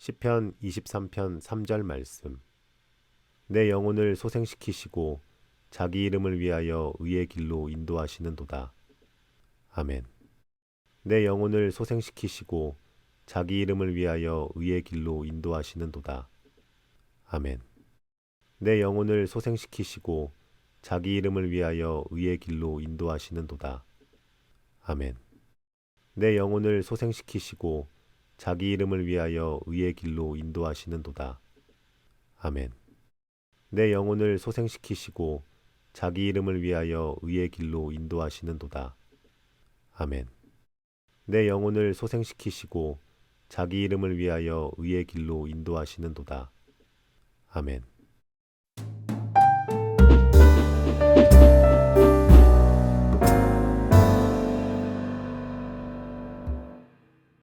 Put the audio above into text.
시편 23편 3절 말씀. 내 영혼을 소생시키시고 자기 이름을 위하여 의의 길로 인도하시는도다. 아멘. 내 영혼을 소생시키시고 자기 이름을 위하여 의의 길로 인도하시는도다. 아멘. 내 영혼을 소생시키시고 자기 이름을 위하여 의의 길로 인도하시는도다. 아멘. 내 영혼을 소생시키시고 자기 이름을 위하여 의의 길로 인도하시는도다. 아멘. 내 영혼을 소생시키시고 자기 이름을 위하여 의의 길로 인도하시는도다. 아멘. 내 영혼을 소생시키시고 자기 이름을 위하여 의의 길로 인도하시는도다. 아멘.